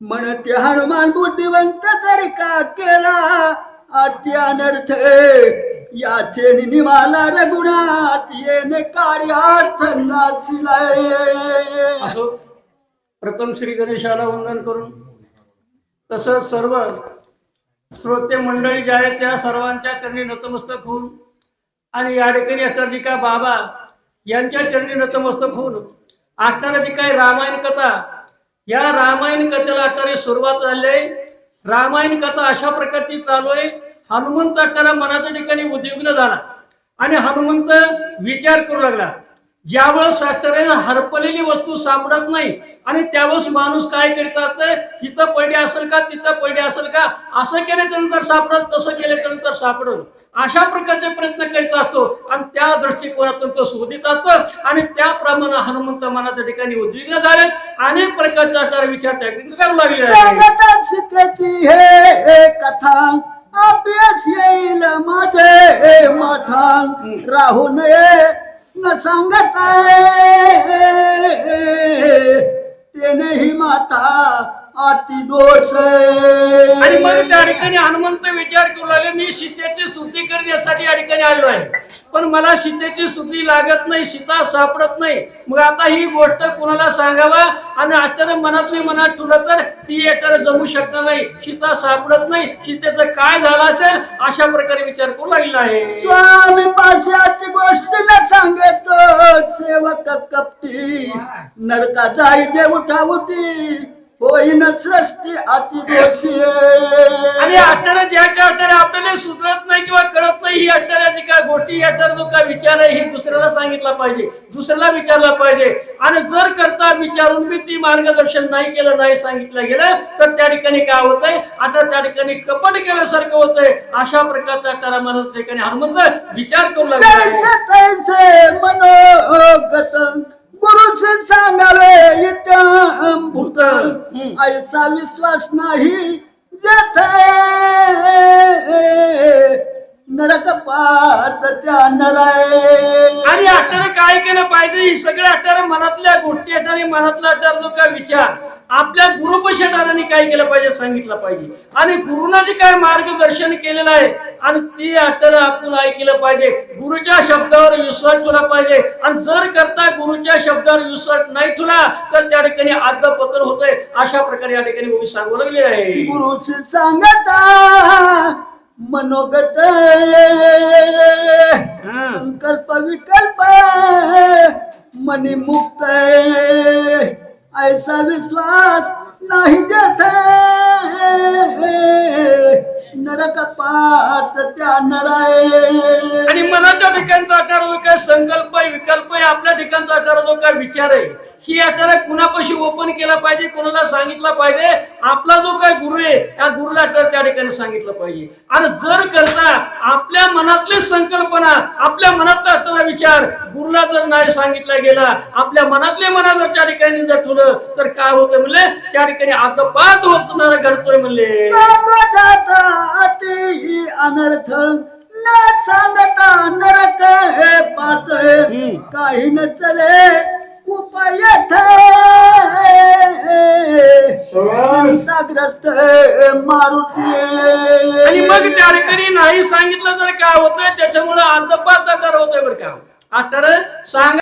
म्हणते हनुमान बुद्धिवंत तरी का केला? अत्यानर्थ याचे निमाला रघुनाथ येणे कार्यार्थ नासिलाय असो प्रथम श्री गणेशाला वंदन करून. तसंच सर्व श्रोते मंडळी ज्या आहेत त्या सर्वांच्या चरणी नतमस्तक होऊन आणि या ठिकाणी अटर्जिका बाबा यांच्या चरणी नतमस्तक होऊन आटणारा जी काही रामायण कथा? या रामायण कथेला अटारी सुरुवात झाली. आहे रामायण कथा अशा प्रकारची चालू आहे. हनुमंत अटारा मनाच्या ठिकाणी उद्विग्न झाला आणि हनुमंत विचार करू लागला. ज्यावेळेस साताऱ्याने हरपलेली वस्तू सापडत नाही. आणि त्यावेळेस माणूस काय करीत असते इथं पडली असेल का? तिथं पडली असेल का? असं केल्याच्यानंतर सापडत तसं केल्याच्यानंतर सापडल अशा प्रकारचे प्रयत्न करीत असतो. आणि त्या दृष्टिकोनातून तो शोधित असतो. आणि त्याप्रमाणे हनुमंत मनाच्या ठिकाणी उद्विग्न झाले. अनेक प्रकारच्या विचार त्या करू लागले. हे कथा अभ्यास येईल माझे राहू नये न सांगता तेनेही माता अति दोष आणि मग त्या ठिकाणी हनुमंत विचार करू लागले मी सीतेची स्तुती करण्यासाठी या ठिकाणी आलो आहे. पण मला सीतेची स्तुती लागत नाही सीता सापडत नाही. मग आता ही गोष्ट कुणाला सांगावा? आणि अचानक मनातली मनात ठुलं तर ती एकट्याला जमू शकणार नाही. सीता सापडत नाही. सीतेचं काय झालं असेल? अशा प्रकारे विचार करू लागलेला आहे. स्वामी पाशाची गोष्ट न सांगतो सेवक कपटी. नरका जाई जे उठा उठी. होईन सृष्टी अति दोषी आणि ज्या काय आपल्याला सुधरत नाही किंवा कळत नाही ही काय गोष्टी जो काय विचार आहे ही दुसऱ्याला सांगितला पाहिजे. दुसऱ्याला विचारला पाहिजे. आणि जर करता विचारून बी ती मार्गदर्शन नाही केलं नाही सांगितलं गेलं तर त्या ठिकाणी काय होतंय? आता त्या ठिकाणी कपट केल्यासारखं होतंय. अशा प्रकारचा अट्टारा मला त्या ठिकाणी हनुमंत विचार करू लागला. मनोगत त्याचा विश्वास नाही जेथे नरक पात त्या नराय आणि अट्टारा काय केलं पाहिजे? ही सगळे अट्टारा मनातल्या गोष्टी अट्टारे मनातला अट्टार जो काय विचार आपल्या गुरुपशी अट्टारांनी काय केलं पाहिजे सांगितलं पाहिजे. आणि गुरुनं जे काय मार्गदर्शन केलेलं आहे आणि ती अट्टार आपण ऐकलं पाहिजे. गुरुच्या शब्दावर विश्वास ठेवला पाहिजे. आणि जर करता गुरुच्या शब्दावर विश्वास नाही ठेवला तर त्या ठिकाणी आद्यपतन होतंय. अशा प्रकारे या ठिकाणी सांगू लागले आहे. गुरुशी सांगता मनोगत संकल्प विकल्प मनी मुक्त ऐसा विश्वास नाही जेथे आणि मनाच्या ठिकाणचा अटार जो काय संकल्प आहे विकल्प आहे आपल्या ठिकाणचा अटार जो काय विचार आहे ही अटार कुणापाशी ओपन केला पाहिजे कोणाला सांगितलं पाहिजे आपला जो काय गुरु आहे त्या गुरुला अटार त्या ठिकाणी सांगितलं पाहिजे. आणि जर करता आपल्या मनातली संकल्पना आपल्या मनातला अटारा विचार गुरुला जर नाही सांगितला गेला आपल्या मनातले मना जर त्या ठिकाणी जर ठेवलं तर काय होतं म्हणले? त्या ठिकाणी आतपात होणार घडतोय म्हणले. सांगो जाता अति अनर्थ न सांगता नरक हे पात. काही न चले उपाय चिंताग्रस्त मारुती आणि मग त्या ठिकाणी नाही सांगितलं तर काय होतंय? त्याच्यामुळे आतपात अटार होतोय बरं का? अटार सांग.